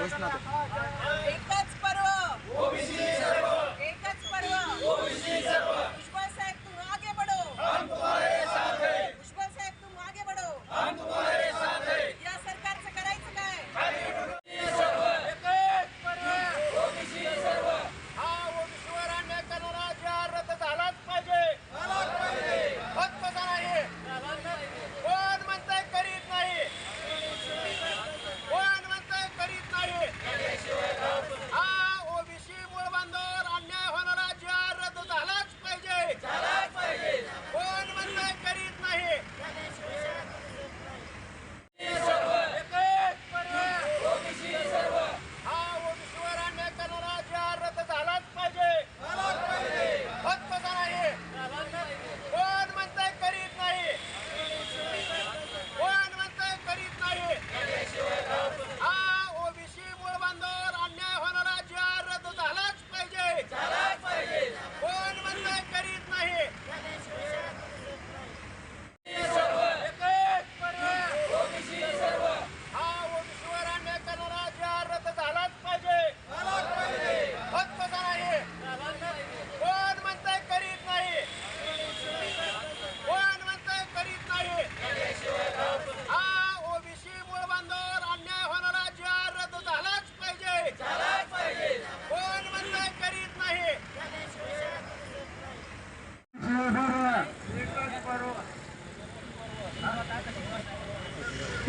There's nothing.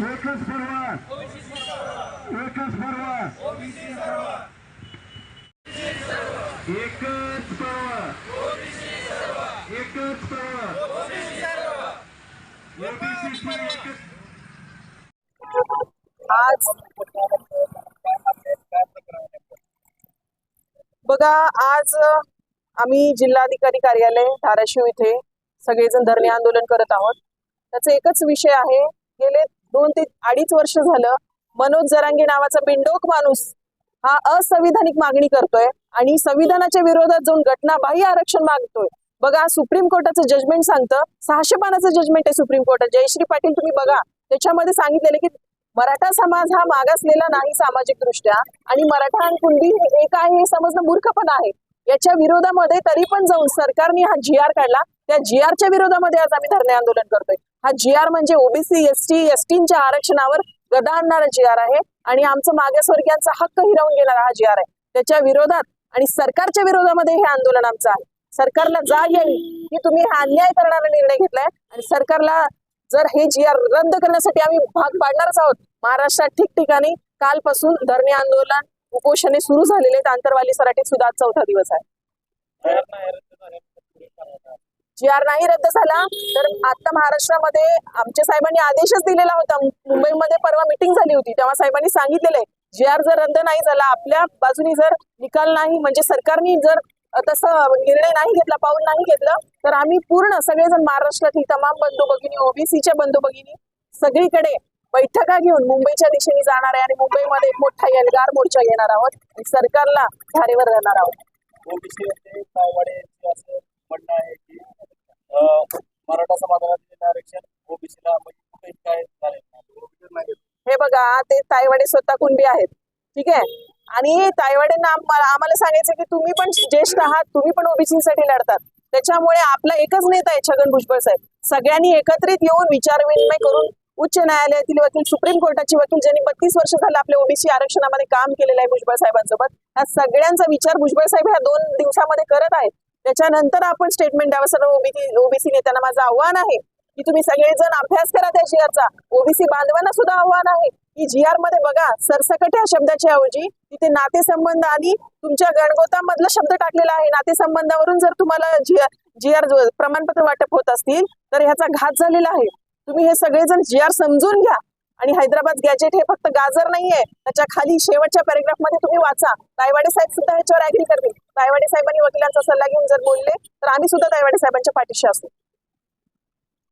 एकच परवा एकच परवा एकच आज बघा आज आम्ही जिल्हाधिकारी कार्यालय धाराशिव इथे सगळेजण धरणे आंदोलन करत आहोत. त्याचा एकच विषय आहे गेले दोन ते अडीच वर्ष झालं मनोज जरांगे नावाचा बिंडोक माणूस हा असंविधानिक मागणी करतोय आणि संविधानाच्या विरोधात जाऊन घटनाबाह्य आरक्षण मागतोय. बघा सुप्रीम कोर्टाचं जजमेंट सांगतं. सहाशे पानाचं जजमेंट आहे सुप्रीम कोर्टात. जयश्री पाटील तुम्ही बघा. त्याच्यामध्ये सांगितलेलं की मराठा समाज हा मागासलेला नाही सामाजिक दृष्ट्या आणि मराठा आणि कुंडी हे एक आहे हे समजणं मूर्खपणा आहे. याच्या विरोधामध्ये तरी पण जाऊन सरकारने हा जी आर काढला. त्या जी आरच्या विरोधामध्ये आज आम्ही धरणे आंदोलन करतोय. हा जी आर म्हणजे ओबीसी एसटी एसटींच्या आरक्षणावर गदा आणणारा जी आर आहे. आणि आमचं मागासवर्गीयांचा हक्क हिरावून घेणारा हा जी आर आहे. त्याच्या विरोधात आणि सरकारच्या विरोधामध्ये हे आंदोलन आमचं आहे. सरकारला जाग येईल की तुम्ही हा अन्याय करणारा निर्णय घेतलाय. आणि सरकारला जर हे जी आर रद्द करण्यासाठी आम्ही भाग पाडणारच आहोत महाराष्ट्रात ठिकठिकाणी कालपासून धरणे आंदोलन उपोषणे सुरू झालेले आहेत. आंतरवाली सराठीत सुद्धा चौथा दिवस आहे. जी आर नाही रद्द झाला तर आता महाराष्ट्रामध्ये आमच्या साहेबांनी आदेशच दिलेला होता. मुंबईमध्ये परवा मिटिंग झाली होती. तेव्हा साहेबांनी सांगितलेलं आहे जी आर जर रद्द नाही झाला आपल्या बाजूनी जर निकाल नाही म्हणजे सरकारने जर तसं निर्णय नाही घेतला पाऊल नाही घेतलं तर आम्ही पूर्ण सगळेजण महाराष्ट्रातील तमाम बंधू भगिनी ओबीसीच्या बंधू भगिनी सगळीकडे बैठका घेऊन मुंबईच्या दिशेने जाणार आहे आणि मुंबईमध्ये एक मोठा एल्गार मोर्चा घेणार आहोत आणि सरकारला धारेवर राहणार आहोत. ओबीसी म्हणणं आहे की मराठा समाजाला दिलेलं आरक्षण ओबीसीला म्हणजे कुठेही काय नाही हे बघा ते तायवाडे स्वतः कुणबी आहेत. ठीक आहे? आणि तायवाडेंना आम्हाला आम्हाला सांगायचं की तुम्ही पण ज्येष्ठ आहात तुम्ही पण ओबीसीसाठी लढतात. त्याच्यामुळे आपला एकच नेता आहे छगन भुजबळ साहेब. सगळ्यांनी एकत्रित येऊन विचारविनिमय करून उच्च न्यायालयातील वकील सुप्रीम कोर्टाचे वकील ज्यांनी बत्तीस वर्ष झालं आपल्या ओबीसी आरक्षणामध्ये काम केलेलं आहे भुजबळ साहेबांसोबत ह्या सगळ्यांचा विचार भुजबळ साहेब ह्या दोन दिवसामध्ये करत आहेत. त्याच्यानंतर आपण स्टेटमेंट द्यावं. सर्व ओबीसी ओबीसी नेत्यांना माझं आव्हान आहे की तुम्ही सगळेजण अभ्यास करा त्या जीआरचा ओबीसी बांधवांना सुद्धा आव्हान आहे की जी आरमध्ये बघा सरसकट या शब्दाच्या ऐवजी तिथे नातेसंबंध आणि तुमच्या गणगोतामधला शब्द टाकलेला आहे. नातेसंबंधावरून जर तुम्हाला जी जी आर प्रमाणपत्र वाटप होत असतील तर ह्याचा घात झालेला आहे. तुम्ही हे सगळेजण जीआर समजून घ्या. आणि हैदराबाद गॅजेट हे फक्त गाजर नाहीये. त्याच्याखाली शेवटच्या पॅरेग्राफमध्ये तुम्ही वाचा. तायवाडे साहेब सुद्धा ह्याच्यावर ऍग्री करतील. तायवाडे साहेबांनी वकिलांचा सल्ला घेऊन जर बोलले तर आम्ही सुद्धा तायवाडे साहेबांच्या पाठीशी असू.